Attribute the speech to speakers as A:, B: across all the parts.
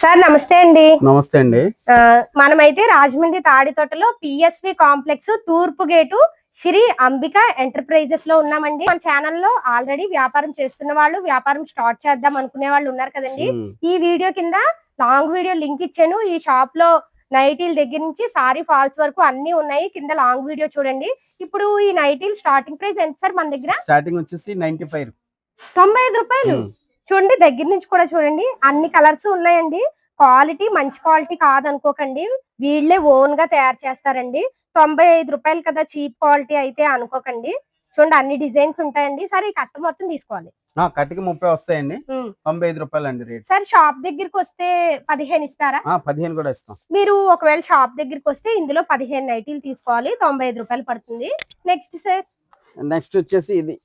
A: Sir నమస్తే అండి.
B: నమస్తే అండి.
A: మనమైతే రాజమండ్రి తాడితోటలో పిఎస్వి కాంప్లెక్స్ తూర్పు గేటు శ్రీ అంబిక ఎంటర్ప్రైజెస్లో ఉన్నామండి. మన ఛానల్లో ఆల్రెడీ వ్యాపారం చేస్తున్న వాళ్ళు వ్యాపారం స్టార్ట్ చేద్దాం అనుకునే వాళ్ళు ఉన్నారు కదండి. ఈ వీడియో కింద లాంగ్ వీడియో లింక్ ఇచ్చాను. ఈ షాప్లో నైటీల దగ్గర నుంచి సారీ ఫాల్స్ వరకు అన్ని ఉన్నాయి. కింద లాంగ్ వీడియో చూడండి. ఇప్పుడు ఈ నైటీల్ స్టార్టింగ్ ప్రైస్ ఎంత సార్ మన దగ్గర?
B: స్టార్టింగ్ వచ్చేసి నైన్టీ ఫైవ్.
A: తొంభై ఐదు రూపాయలు. చూడండి దగ్గర నుంచి కూడా చూడండి అన్ని కలర్స్ ఉన్నాయండి. క్వాలిటీ మంచి క్వాలిటీ కాదనుకోకండి. వీళ్ళే ఓన్గా తయారు చేస్తారండి. తొంభై ఐదు రూపాయలు కదా చీప్ క్వాలిటీ అయితే అనుకోకండి. చూడండి అన్ని డిజైన్స్ ఉంటాయండి. సరే ఈ కట్ట మొత్తం తీసుకోవాలి.
B: కట్టికి ముప్పై వస్తాయండి. తొంభై ఐదు రూపాయలు అండి రేట్.
A: సార్ షాప్ దగ్గరికి వస్తే పదిహేను ఇస్తారా?
B: పదిహేను కూడా ఇస్తాం.
A: మీరు ఒకవేళ షాప్ దగ్గరికి వస్తే ఇందులో పదిహేను నైటీలు తీసుకోవాలి. తొంభై ఐదు రూపాయలు పడుతుంది. Next sir.
B: నెక్స్ట్ వచ్చేసి ఇది.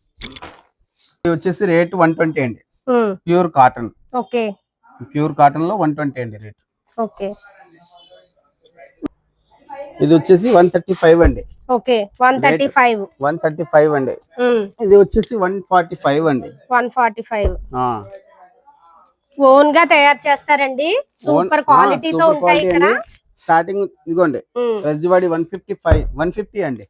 B: ఇది వచ్చేసి రేట్ వన్ ట్వంటీ అండి. Pure cotton.
A: ఓకే.
B: ప్యూర్ కాటన్లో వన్ ట్వంటీ అండి రేట్.
A: ఓకే.
B: ఇది వచ్చేసి వన్ థర్టీ ఫైవ్ అండి.
A: Okay. One thirty five.
B: One thirty five అండి. ఇది వచ్చేసి వన్ ఫార్టీ ఫైవ్ అండి.
A: One forty five. ఓన్గా తయారు చేస్తారండి. సూపర్ క్వాలిటీతో ఉంటాయి ఇక్కడ
B: స్టార్టింగ్ ఇదిగోండి. Rajwadi one fifty five one fifty అండి.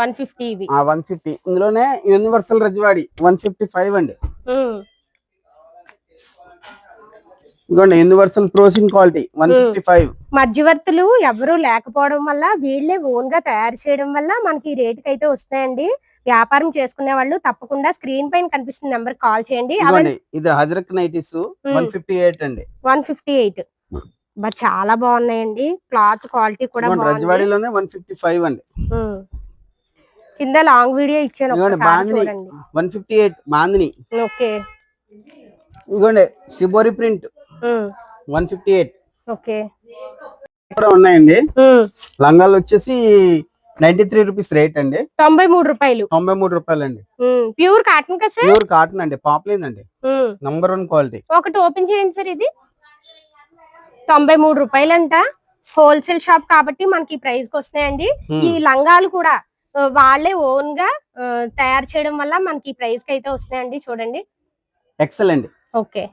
A: One fifty
B: one fifty. ఇందులోనే universal Rajwadi one fifty five అండి. ఇదిగోండి universal ప్రోసిన్ quality one fifty five
A: మధ్యవర్తులు ఎవరు లేకపోవడం వల్ల వీళ్ళే ఓన్గా తయారు చేయడం వల్ల మనకి ఈ రేటుకి అయితే వస్తాయండి వ్యాపారం చేసుకునే వాళ్ళు తప్పకుండా స్క్రీన్ పైన కనిపిస్తున్న నెంబర్ కాల్ చేయండి.
B: ఇది Ajrakh nighties one fifty eight అండి.
A: వన్ ఫిఫ్టీ ఎయిట్ బట్ చాలా బాగున్నాయండి. క్లాత్ క్వాలిటీ కూడా
B: రజ్వాడిలోనే వన్ ఫిఫ్టీ ఫైవ్ అండి.
A: కింద లాంగ్ వీడియో ఇచ్చాను
B: one fifty eight bandhani.
A: Okay.
B: ఇదిగోండి shibori print one fifty eight.
A: Okay.
B: కూడా ఉన్నాయండి. లంగాలు వచ్చేసి నైన్టీ త్రీ రూపీస్ రేట్ అండి.
A: తొంభై మూడు రూపాయలు.
B: తొంభై మూడు రూపాయలు అండి
A: ప్యూర్ కాటన్ కదా
B: ప్యూర్ కాటన్ అండి పాపులేన్ అండి. Number one quality.
A: ఒకటి ఓపెన్ చేయండి సార్ ఇది. తొంభై మూడు రూపాయలంట. హోల్సేల్ షాప్ కాబట్టి మనకి ప్రైస్కి వస్తాయండి ఈ లంగాలు కూడా వాళ్ళే ఓన్గా తయారు చేయడం వల్ల మనకి ప్రైస్కి అయితే వస్తాయండి చూడండి.
B: ఎక్సల్ అండి
A: ఓకే.